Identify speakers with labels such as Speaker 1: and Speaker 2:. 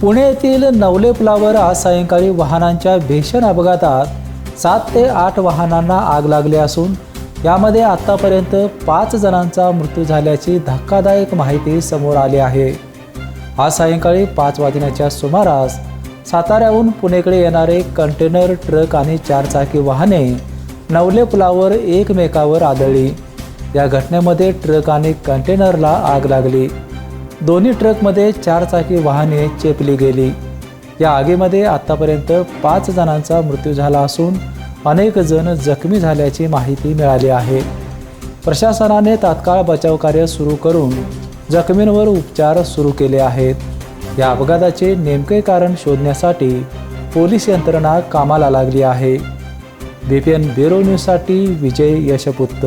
Speaker 1: पुणे येथील नवले पुलावर आज सायंकाळी वाहनांच्या भीषण अपघातात सात ते आठ वाहनांना आग लागली असून यामध्ये आत्तापर्यंत पाच जणांचा मृत्यू झाल्याची धक्कादायक माहिती समोर आली आहे. आज सायंकाळी पाच वाजण्याच्या सुमारास साताऱ्याहून पुणेकडे येणारे कंटेनर ट्रक आणि चारचाकी वाहने नवले पुलावर एकमेकावर आदळली. या घटनेमध्ये ट्रक आणि कंटेनरला आग लागली. दोन्ही ट्रकमध्ये चारचाकी वाहने चेपली गेली. या आगीमध्ये आत्तापर्यंत पाच जणांचा मृत्यू झाला असून अनेक जण जखमी झाल्याची माहिती मिळाली आहे. प्रशासनाने तात्काळ बचाव कार्य सुरू करून जखमींवर उपचार सुरू केले आहेत. या अपघाताचे नेमके कारण शोधण्यासाठी पोलीस यंत्रणा कामाला लागली आहे. बी पी एन ब्युरो न्यूजसाठी विजय यशपुत्त.